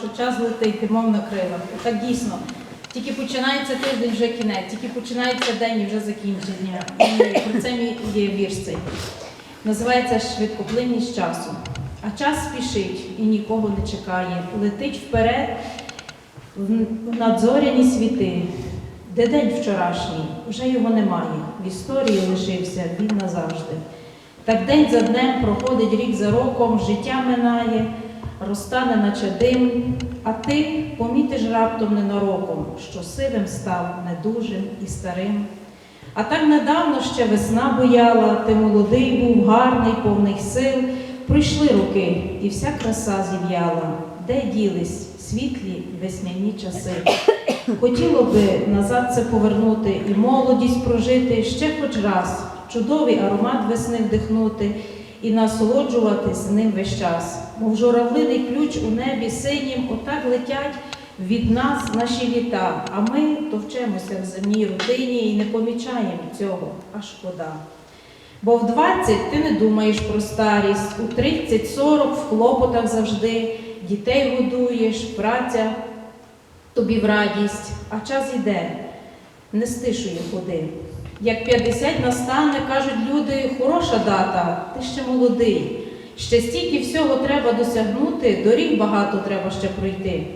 що час летить, мов на крилах. Так дійсно. Тільки починається тиждень, вже кінець, тільки починається день і вже закінчення. І про це мій є вірш цей. Називається Швидкоплинність часу. А час спішить і нікого не чекає. Летить вперед в надзоряні світи, де день вчорашній, вже його немає. В історії лишився він назавжди. Так день за днем проходить рік за роком, життя минає, розтане, наче дим, а ти помітиш раптом ненароком, що сивим став недужим і старим. А так недавно ще весна бояла, ти молодий був, гарний, повний сил. Пройшли роки, і вся краса зів'яла, де ділись світлі весняні часи. Хотіло би назад це повернути і молодість прожити ще хоч раз, чудовий аромат весни вдихнути і насолоджуватись ним весь час. Мов журавлиний ключ у небі синім, отак летять від нас наші літа, а ми товчемося в земній рутині і не помічаємо цього, а шкода. Бо в 20 ти не думаєш про старість, у 30-40 в клопотах завжди, дітей годуєш, праця тобі в радість, а час іде, не стишує ходи. Як 50 настане, кажуть люди, хороша дата, ти ще молодий. Ще стільки всього треба досягнути, доріг багато треба ще пройти.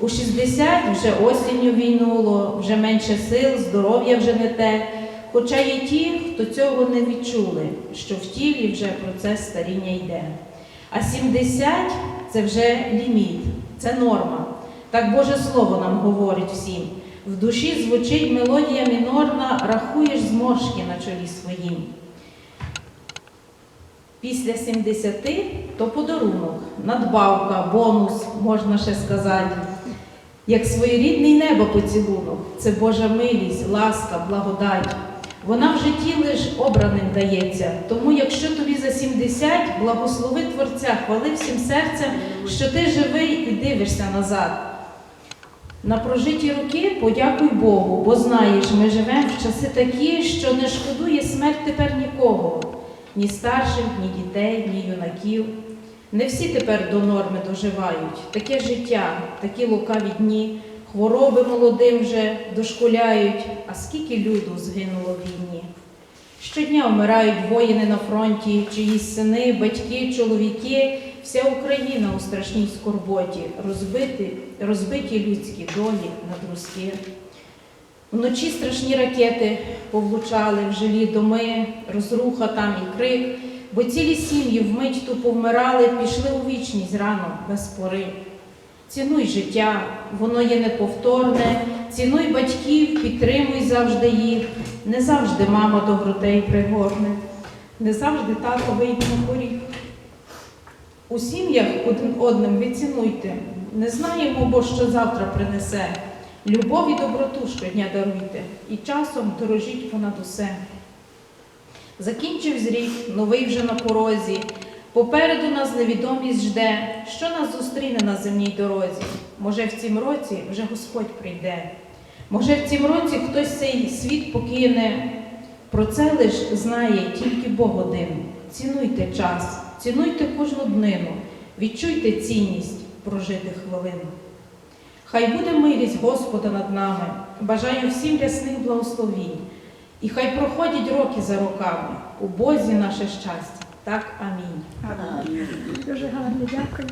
У 60 вже осінню війнуло, вже менше сил, здоров'я вже не те. Хоча є ті, хто цього не відчули, що в тілі вже процес старіння йде. А 70 це вже ліміт, це норма. Так Боже Слово нам говорить всім. В душі звучить мелодія мінорна, рахуєш зморшки на чолі своїм. Після 70 то подарунок, надбавка, бонус, можна ще сказати. Як своєрідний небо поцілунок, це Божа милість, ласка, благодать. Вона в житті лиш обраним дається. Тому, якщо тобі за 70, благослови Творця, хвали всім серцем, що ти живий і дивишся назад. На прожиті роки подякуй Богу, бо знаєш, ми живемо в часи такі, що не шкодує смерть тепер нікого, ні старших, ні дітей, ні юнаків. Не всі тепер до норми доживають. Таке життя, такі лукаві дні, хвороби молодим вже дошкуляють, а скільки люду згинуло в війні. Щодня вмирають воїни на фронті, чиїсь сини, батьки, чоловіки, вся Україна у страшній скорботі, розбиті, розбиті людські долі на друзки. Вночі страшні ракети повлучали в жилі доми, розруха там і крик, бо цілі сім'ї вмить тупо вмирали, пішли у вічність рано без пори. Цінуй життя, воно є неповторне, цінуй батьків, підтримуй завжди їх. Не завжди мама до грудей пригорне, не завжди тато вийде на поріг. У сім'ях один одним ви цінуйте, не знаємо, бо що завтра принесе. Любов і доброту щодня даруйте, і часом дорожіть понад усе. Закінчив рік, новий вже на порозі. Попереду нас невідомість жде, що нас зустріне на земній дорозі. Може, в цім році вже Господь прийде. Може, в цім році хтось цей світ покине. Про це лиш знає тільки Бог один. Цінуйте час, цінуйте кожну днину, відчуйте цінність прожитих хвилин. Хай буде милість Господа над нами. Бажаю всім рясних благословінь. І хай проходять роки за роками. У Бозі наше щастя. Так, амінь. Дуже гарно, дякую.